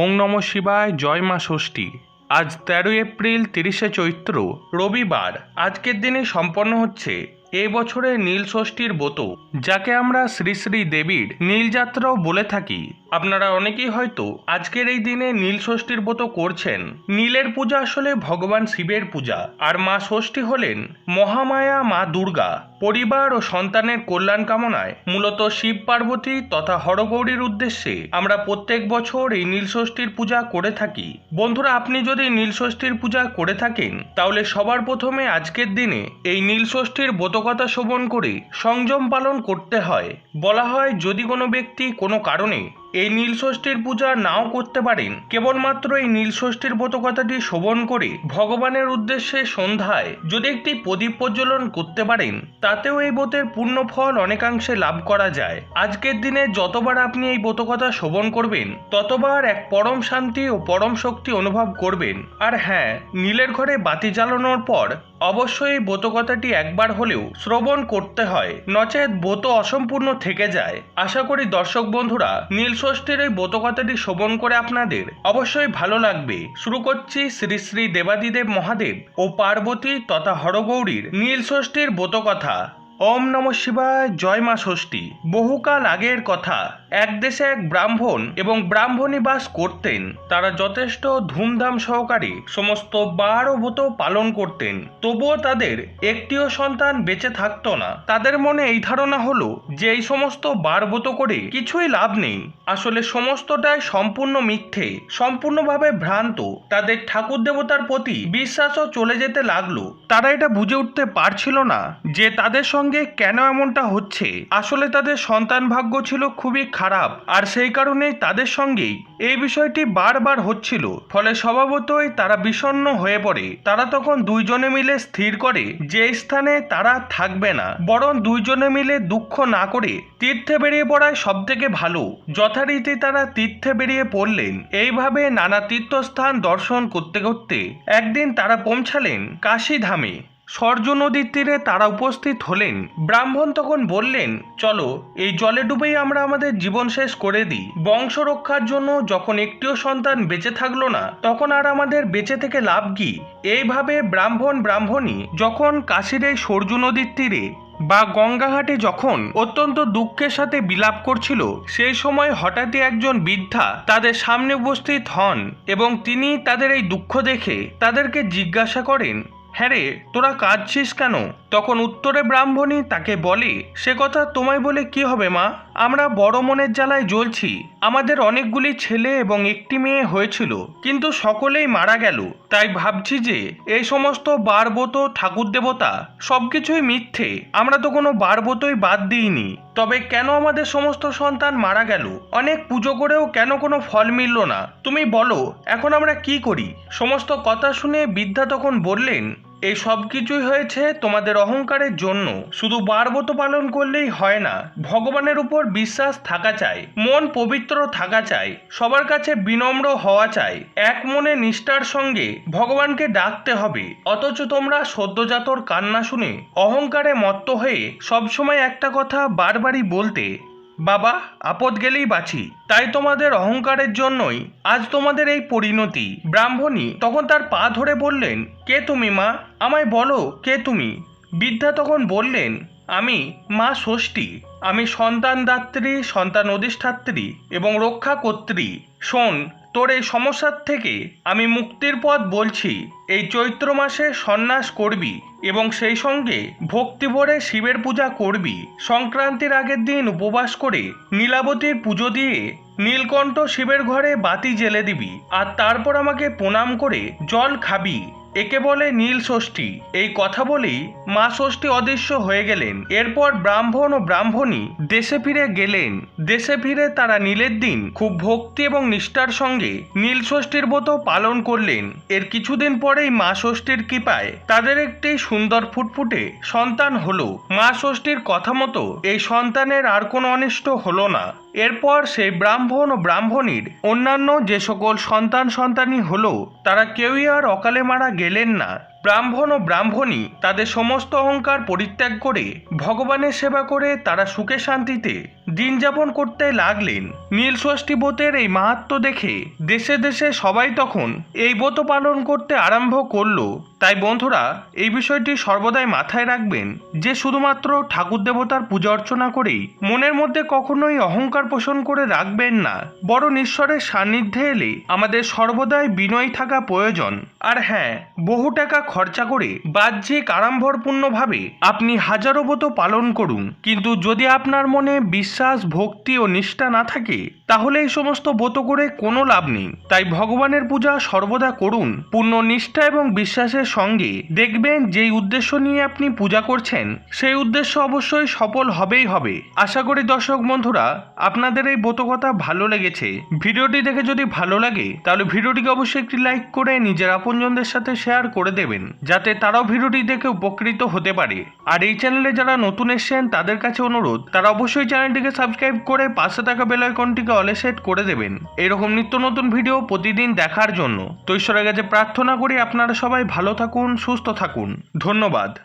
ওং নম শিবায়, জয় মা ষষ্ঠী। আজ তেরোই এপ্রিল, তিরিশে চৈত্র, রবিবার। আজকের দিনে সম্পন্ন হচ্ছে এই বছরের নীল ষষ্ঠীর যাকে আমরা শ্রী শ্রী দেবীর নীলযাত্রাও বলে থাকি। আপনারা অনেকেই হয়তো আজকের এই দিনে নীল ষষ্ঠীর ব্রত করছেন। নীলের পূজা আসলে ভগবান শিবের পূজা, আর মা ষষ্ঠী হলেন মহামায়া মা দুর্গা। পরিবার ও সন্তানের কল্যাণ কামনায় মূলত শিব পার্বতী তথা হরগৌরীর উদ্দেশ্যে আমরা প্রত্যেক বছর এই নীলষষ্ঠীর পূজা করে থাকি। বন্ধুরা, আপনি যদি নীল ষষ্ঠীর পূজা করে থাকেন, তাহলে সবার প্রথমে আজকের দিনে এই নীল ষষ্ঠীর ব্রতকথা শোভন করে সংযম পালন করতে হয়। বলা হয়, যদি কোনো ব্যক্তি কোনো কারণে এই নীল ষষ্ঠীর পূজা নাও করতে পারেন। কেবলমাত্র এই নীল ষষ্ঠীর ব্রতকথাটি শোভন করে ভগবানের উদ্দেশ্যে সন্ধ্যায় যদি একটি প্রদীপ প্রজ্বলন করতে পারেন, তাতেও এই ব্রতের পূর্ণ ফল অনেকাংশে লাভ করা যায়। আজকের দিনে যতবার আপনি এই ব্রতকথা শোভন করবেন, ততবার এক পরম শান্তি ও পরম শক্তি অনুভব করবেন। আর হ্যাঁ নীলের ঘরে বাতি জ্বালানোর পর অবশ্যই ব্রতকথাটি একবার হলেও শ্রবণ করতে হয়। নচেত ব্রত অসম্পূর্ণ থেকে যায়। আশা করি দর্শক বন্ধুরা, নীল ষষ্ঠীর এই ব্রতকথাটি শ্রবণ করে আপনাদের অবশ্যই ভালো লাগবে। শুরু করছি শ্রী শ্রী দেবাদিদেব মহাদেব ও পার্বতী তথা হরগৌরীর নীল ষষ্ঠীর ব্রতকথা। ওম নম শিবায়, জয় মা ষষ্ঠী। বহুকাল আগের কথা। এক দেশে এক ব্রাহ্মণ এবং ব্রাহ্মণী বাস করতেন, তারা যথেষ্ট ধুমধাম সহকারে সমস্ত বার ব্রত পালন করতেন। তবুও তাদের একটিও সন্তান বেঁচে থাকতো না। তাদের মনে এই ধারণা হলো যে এই সমস্ত বার ব্রত করে কিছুই লাভ নেই। আসলে সমস্তটাই সম্পূর্ণ মিথ্যে, সম্পূর্ণভাবে ভ্রান্ত। তাদের ঠাকুর দেবতার প্রতি বিশ্বাসও চলে যেতে লাগল। তারা এটা বুঝে উঠতে পারছিল না যে তাদের সঙ্গে কেন এমনটা হচ্ছে। আসলে তাদের সন্তান ভাগ্য ছিল খুবই খারাপ। আর সেই কারণেই তাদের সঙ্গেই। এই বিষয়টি বারবার হচ্ছিল। ফলে স্বভাবতই তারা বিষণ্ণ হয়ে পড়ে। তারা তখন দুইজনে মিলে স্থির করে যে স্থানে তারা থাকবে না। বরং দুইজনে মিলে দুঃখ না করে তীর্থে বেরিয়ে পড়ায় সব থেকে ভালো। যথারীতি তারা তীর্থে বেরিয়ে পড়লেন। এইভাবে নানা তীর্থস্থান দর্শন করতে করতে একদিন তারা পৌঁছালেন কাশী ধামে সর্য নদীর তীরে তারা উপস্থিত হলেন। ব্রাহ্মণ তখন বললেন, চলো, এই জলে ডুবেই আমরা আমাদের জীবন শেষ করে দিই। বংশ রক্ষার জন্য যখন একটিও সন্তান বেঁচে থাকল না, তখন আর আমাদের বেঁচে থেকে লাভ কি? এইভাবে ব্রাহ্মণ, ব্রাহ্মণী যখন কাশীর এই সরজু নদীর তীরে বা গঙ্গাঘাটে যখন অত্যন্ত দুঃখের সাথে বিলাপ করছিল, সেই সময় হঠাৎই একজন বৃদ্ধা তাদের সামনে উপস্থিত হন এবং তিনি তাদের এই দুঃখ দেখে তাদেরকে জিজ্ঞাসা করেন হ্যাঁ রে, তোরা কাঁদছিস কেন? তখন উত্তরে ব্রাহ্মণী তাকে বলে, সে কথা তোমায় বলে কি হবে মা? আমরা বড় মনের জ্বালায় জ্বলছি। আমাদের অনেকগুলি ছেলে এবং একটি মেয়ে হয়েছিল, কিন্তু সকলেই মারা গেল। তাই ভাবছি যে, এই সমস্ত বারবত ঠাকুর দেবতা, সবকিছুই মিথ্যে। আমরা তো কোনো বারবতই বাদ দিইনি। তবে কেন আমাদের সমস্ত সন্তান মারা গেল? অনেক পুজো করেও কেন কোনো ফল মিলল না? তুমি বলো, এখন আমরা কি করি? সমস্ত কথা শুনে বৃদ্ধা তখন বললেন এই সব কিছুই হয়েছে তোমাদের অহংকারের জন্য। শুধু বারবত পালন করলেই হয় না, ভগবানের উপর বিশ্বাস থাকা চাই, মন পবিত্র থাকা চাই, সবার কাছে বিনম্র হওয়া চাই, এক মনে নিষ্ঠার সঙ্গে ভগবানকে ডাকতে হবে। অথচ তোমরা সদ্যজাতর কান্না শুনে অহংকারে মত্ত হয়ে সবসময় একটা কথা বারবারই বলতে বাবা, আপদ গেলেই বাঁচি। তাই তোমাদের অহংকারের জন্যই আজ তোমাদের এই পরিণতি। ব্রাহ্মণী তখন তার পা ধরে বললেন, কে তুমি, মা? আমায় বলো, কে তুমি? বৃদ্ধা তখন বললেন, আমি মা ষষ্ঠী। আমি সন্তান দাত্রী সন্তান অধিষ্ঠাত্রী এবং রক্ষা কর্ত্রী শোন তোর এই সমস্যার থেকে আমি মুক্তির পথ বলছি। এই চৈত্র মাসে সন্ন্যাস করবি এবং সেই সঙ্গে ভক্তি ভরে শিবের পূজা করবি। সংক্রান্তির আগের দিন উপবাস করে নীলাবতীর পুজো দিয়ে নীলকণ্ঠ শিবের ঘরে বাতি জেলে দিবি। আর তারপর আমাকে প্রণাম করে জল খাবি। একে বলে নীল ষষ্ঠী। এই কথা বলেই মা ষষ্ঠী অদৃশ্য হয়ে গেলেন। এরপর ব্রাহ্মণ ও ব্রাহ্মণী দেশে ফিরে গেলেন। দেশে ফিরে তারা নীলের দিন খুব ভক্তি এবং নিষ্ঠার সঙ্গে নীল ষষ্ঠীর ব্রত পালন করলেন। এর কিছুদিন পরেই মা ষষ্ঠীর কৃপায় তাদের একটি সুন্দর ফুটফুটে সন্তান হলো। মা ষষ্ঠীর কথা মতো এই সন্তানের আর কোনো অনিষ্ট হলো না। এরপর সেই ব্রাহ্মণ ও ব্রাহ্মণীর অন্যান্য যে সকল সন্তান সন্তানই হল, তারা কেউই আর অকালে মারা গেলেন না। ব্রাহ্মণ ও ব্রাহ্মণী তাদের সমস্ত অহংকার পরিত্যাগ করে ভগবানের সেবা করে তারা সুখে শান্তিতে দিন যাপন করতে লাগলেন। নীল ষষ্ঠী ব্রতের এই মাহাত্ম দেখে দেশে দেশে সবাই তখন এই ব্রত পালন করতে আরম্ভ করল। তাই বন্ধুরা, এই বিষয়টি সর্বদাই মাথায় রাখবেন যে শুধুমাত্র ঠাকুর দেবতার পূজা অর্চনা করেই মনের মধ্যে কখনোই অহংকার পোষণ করে রাখবেন না। বরং ঈশ্বরের সান্নিধ্যে এলে আমাদের সর্বদাই বিনয় থাকা প্রয়োজন। আর হ্যাঁ বহু টাকা খরচা করে বাহ্যিক আড়ম্বরপূর্ণভাবে আপনি হাজারো ব্রত পালন করুন। কিন্তু যদি আপনার মনে বিশ্বাস ভক্তি ও নিষ্ঠা না থাকে, তাহলে এই সমস্ত ব্রত করে কোনো লাভ নেই। তাই ভগবানের পূজা সর্বদা করুন। পূর্ণ নিষ্ঠা এবং বিশ্বাসের সঙ্গে দেখবেন যেই উদ্দেশ্য নিয়ে আপনি পূজা করছেন, সেই উদ্দেশ্য অবশ্যই সফল হবেই হবে। আশা করি দর্শক বন্ধুরা, আপনাদের এই ব্রতকথা ভালো লেগেছে। ভিডিওটি দেখে যদি ভালো লাগে, তাহলে ভিডিওটিকে অবশ্যই একটি লাইক করে নিজের আপনজনদের সাথে শেয়ার করে দেবেন, যাতে তারাও ভিডিওটি দেখে উপকৃত হতে পারে। আর এই চ্যানেলে যারা নতুন এসেছেন, তাদের কাছে অনুরোধ, তারা অবশ্যই চ্যানেলটিকে সাবস্ক্রাইব করে পাশে থাকা বেল আইকনটিকে অলে সেট করে দেবেন। এরকম নিত্য নতুন ভিডিও প্রতিদিন দেখার জন্য। তো ঈশ্বরের কাছে প্রার্থনা করি আপনারা সবাই ভালো থাকুন, সুস্থ থাকুন। ধন্যবাদ।